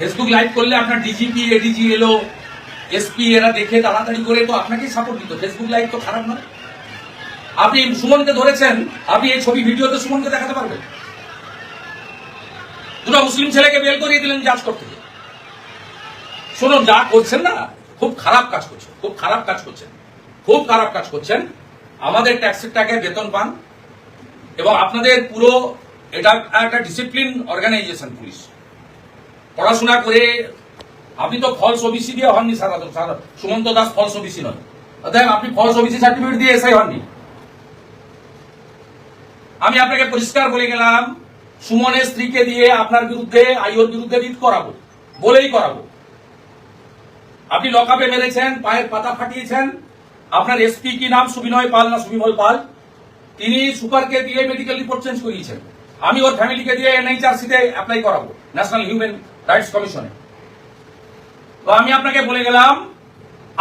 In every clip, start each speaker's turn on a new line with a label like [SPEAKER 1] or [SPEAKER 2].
[SPEAKER 1] Facebook live করলে আপনার DGP ADG এলো এসপি এরা দেখে তাড়াতাড়ি করে তো আপনাকেই সাপোর্ট দিত। ফেসবুক লাইভ তো খারাপ নয়। আপনি সুমনকে ধরেছেন, আপনি এই ছবি ভিডিওতে সুমনকে দেখাতে পারবেন। দুটো মুসলিম ছেলেকে বের করিয়ে দিলেন জাজ করতে। শুনুন, যা করছেন না, খুব খারাপ কাজ করছেন, খুব খারাপ কাজ করছেন। খুব খারাপ কাজ করছেন। আমাদের ট্যাক্সের টাকায় বেতন পান এবং আপনাদের পুরো এটা একটা ডিসিপ্লিন অর্গানাইজেশন পুলিশ। পড়াশোনা করে আপনি তো ফলস ওবিসি দিয়ে হননি সারা সারা সুমন্ত দাস ফলস ওবিসি নয়। অতএব আপনি ফলস ওবিসি সার্টিফিকেট দিয়ে এসআই হননি। আমি আপনাকে পরিষ্কার বলে গেলাম, সুমনের স্ত্রীকে দিয়ে আপনার বিরুদ্ধে, আইওর বিরুদ্ধে রিট করাবো, বলেই করাবো। আপনি লকআপে মেরেছেন, পায়ের পাতা ফাটিয়েছেন, আপনার এসপি কি নাম, সুবিনয় পাল না সুবিমল পাল? তিনি সুপারকে দিয়ে মেডিকেল রিপোর্ট চেঞ্জ করিয়েছেন। আমি ওর ফ্যামিলিকে দিয়ে এনএইচআরসি তে অ্যাপ্লাই করাবো ন্যাশনাল হিউম্যান রাইটস কমিশনে তো আমি আপনাকে বলে গেলাম,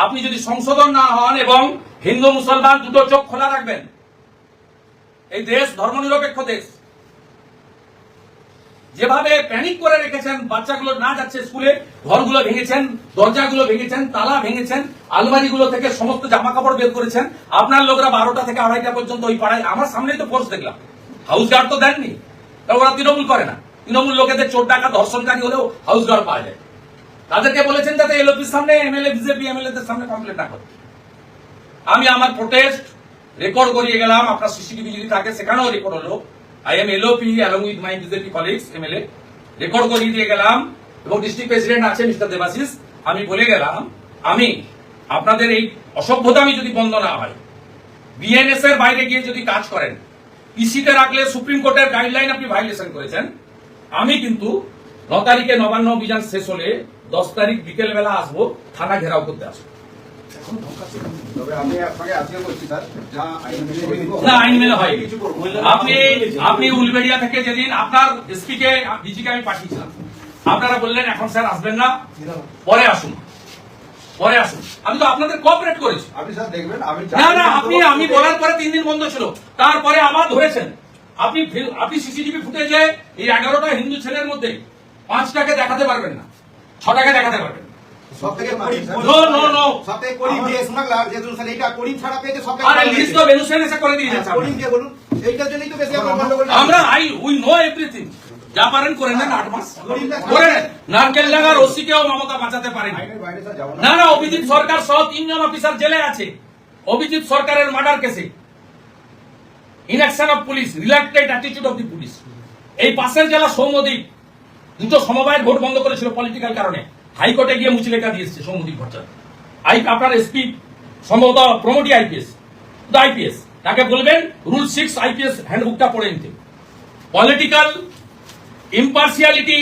[SPEAKER 1] আপনি যদি সংশোধন না হন এবং হিন্দু মুসলমান দুটো চোখ খোলা রাখবেন, এই দেশ ধর্মনিরপেক্ষ দেশ, যেভাবে প্যানিক করে রেখেছেন, বাচ্চাগুলো না যাচ্ছে স্কুলে ঘরগুলো ভেঙেছেন, দরজাগুলো ভেঙেছেন, তালা ভেঙেছেন, আলমারিগুলো থেকে সমস্ত জামা কাপড় বের করেছেন, আপনার লোকরা বারোটা থেকে আড়াইটা পর্যন্ত ওই পাড়ায়, আমার সামনেই তো ফোর্স দেখলাম। হাউস গার্ড তো দেননি তা ওরা তৃণমূল করে না। তৃণমূল লোকেদের চোর টাকা ধর্ষণকারী হলেও হাউস গার্ড পাওয়া যায়। তাদেরকে বলেছেন যাতে এলওপির সামনে এমএলএ, বিজেপি এমএলএ দের সামনে কমপ্লেন না করে। আমি আমার প্রোটেস্ট রেকর্ড করিয়ে গেলাম, আপনার সিসিটিভি যদি থাকে, সেখানেও রেকর্ড হলো। I am LOP along with my BJP colleagues MLA record করিয়ে দিয়ে গেলাম এবং ডিস্ট্রিক্ট প্রেসিডেন্ট আছে মিস্টার দেবাশিস আমি বলে গেলাম, আমি আপনাদের এই অসভ্যতামি যদি বন্ধ না হয় বিএনএস এর বাইরে গিয়ে যদি কাজ করেন পিসিতে রাখলে সুপ্রিম কোর্টের গাইডলাইন আপনি ভাইলেশন করেছেন। আমি কিন্তু ন তারিখে নবান্ন অভিযান শেষ হলে দশ তারিখ বিকেল বেলা আসব থানা ঘেরাও করতে আসব। আপনি আপনি উলবেড়িয়া থেকে যেদিন আপনার এসপি ডিজিকে আমি পাঠিয়েছিলাম আপনারা বললেন এখন স্যার আসবেন না পরে আসুন। পরে আসুন। আমি তো আপনাদের কোঅপারেট করেছি।
[SPEAKER 2] আপনি স্যার দেখবেন আমি
[SPEAKER 1] না না আপনি আমি বলার পরে তিন দিন বন্ধ ছিল। তারপরে আবার ধরেছেন। আপনি আপনি সিসিটিভি ফুটেজে এই এগারোটা হিন্দু ছেলের মধ্যে পাঁচটাকে দেখাতে পারবেন না ছটাকে দেখাতে পারবেন করে। দিয়ে যাচ্ছে
[SPEAKER 2] করিম কে বলুন এইটার জন্যই তো বেশি আমরা
[SPEAKER 1] আই উই নো এভরিথিং যা পারেন করে নেন আট মাস। করে নেন নারকেল ডাঙ্গার ওসিকেও মমতা বাঁচাতে পারেনি।
[SPEAKER 2] আইনের বাইরে স্যার যাব
[SPEAKER 1] না। না অভিজিৎ সরকার সহ তিনজন অফিসার জেলে আছে। অভিজিৎ সরকারের মার্ডার কেসে inaction of police reluctant attitude of the police এই পাশের জেলা সৌমদ্বীপ দুটো সমবায়ের ভোট বন্ধ করেছিল পলিটিক্যাল কারণে। হাইকোর্টে গিয়ে মুচলেখা দিয়েছে সৌমদ্বীপ ভট্টাচার্য। আই আপনার এসপি সম্ভবত প্রমোটি আইপিএস আইপিএস তাকে বলবেন রুল সিক্স আইপিএস হ্যান্ডবুকটা পড়ে নিতে। Political impartiality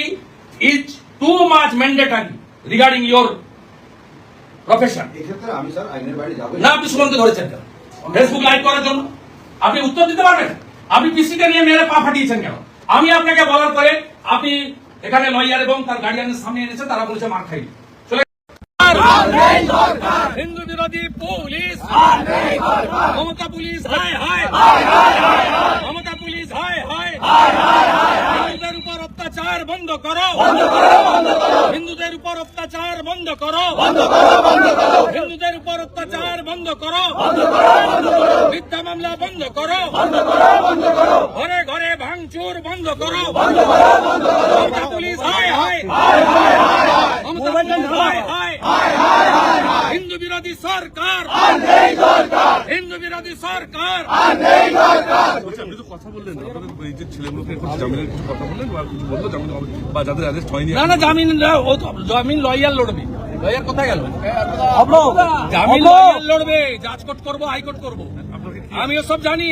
[SPEAKER 1] is too much mandatory regarding your profession.
[SPEAKER 2] এক্ষেত্রে আমি স্যার আইনের বাইরে যাব।
[SPEAKER 1] না আপনি সুমনকে ধরেছেন ফেসবুক লাইভ করার জন্য। আপনি উত্তর দিতে পারবেন? আপনি পিসিকে নিয়ে মেরে পা ফাটিয়েছেন কেন? আমি আপনাকে বলার পরে আপনি এখানে লয়ার এবং তার গার্ডিয়ানের সামনে এনেছে তারা বলেছে মার খাই। হিন্দু বিরোধী পুলিশ। মমতা পুলিশ হায় হায়। মমতা পুলিশ হায় হায় হায়। অত্যাচার বন্ধ করো হিন্দুদের উপর অত্যাচার বন্ধ করো হিন্দুদের উপর অত্যাচার বন্ধ করো মিথ্যা মামলা বন্ধ করো ঘরে ঘরে ভাঙচুর বন্ধ করো হায় হায় পুলিশ হায় হায় হিন্দু বিরোধী সরকার হিন্দু বিরোধী সরকার।
[SPEAKER 3] আপনি তো কথা বললেন আপনাদের এই যে ছেলেগুলোকে এখন জামিনের কিছু কথা বললেন বা কিছু বলল জামিন হবে বা যাদের অ্যারেস্ট হয়নি
[SPEAKER 1] না না জামিন না- ও তো জামিন লয়ার লড়বে। লয়ার কোথায় গেল? জামিন লয়ার লড়বে জাজকোর্ট করব হাইকোর্ট করব।
[SPEAKER 3] আপনাকে কি
[SPEAKER 1] আমিও সব জানি।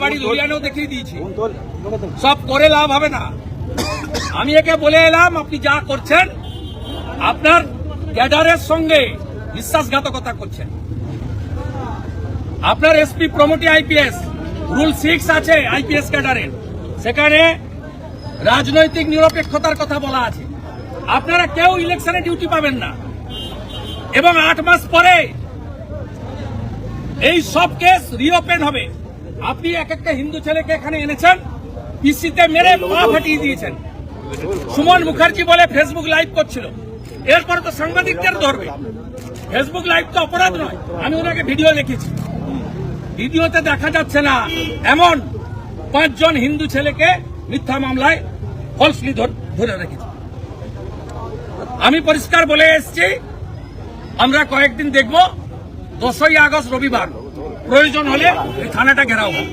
[SPEAKER 1] বাড়ি লরিয়ানেও দেখিয়ে দিয়েছি। সব করে লাভ হবে না। আমি একে বলে এলাম আপনি যা করছেন আপনার ক্যাডারের সঙ্গে বিশ্বাসঘাতকতা করছেন। আপনার SP promotee IPS. Rule six আছে আইপিএস ক্যাডারের সেখানে রাজনৈতিক নিরপেক্ষতার কথা বলা আছে। আপনারা কেউ ইলেকশনে ডিউটি পাবেন না। এবং আট মাস পরে এই সব কেস রিওপেন হবে। আপনি এক একটা হিন্দু ছেলেকে এখানে এনেছেন, পিসিতে মেরে পা ফাটিয়ে দিয়েছেন। সুমন মুখার্জি বলে ফেসবুক লাইভ করছিল। এরপরে তো সাংবাদিকদের ধরবে। ফেসবুক লাইভ তো অপরাধ নয়। আমি ওনাকে ভিডিও দেখেছি ভিডিওতে দেখা যাচ্ছে না, এমন পাঁচজন হিন্দু ছেলেকে মিথ্যা মামলায় ফলসলি ধরে রেখেছি। আমি পরিষ্কার বলে এসেছি, আমরা কয়েকদিন দেখব, দশই আগস্ট রবিবার। প্রয়োজন হলে এই থানাটা ঘেরাও হবে।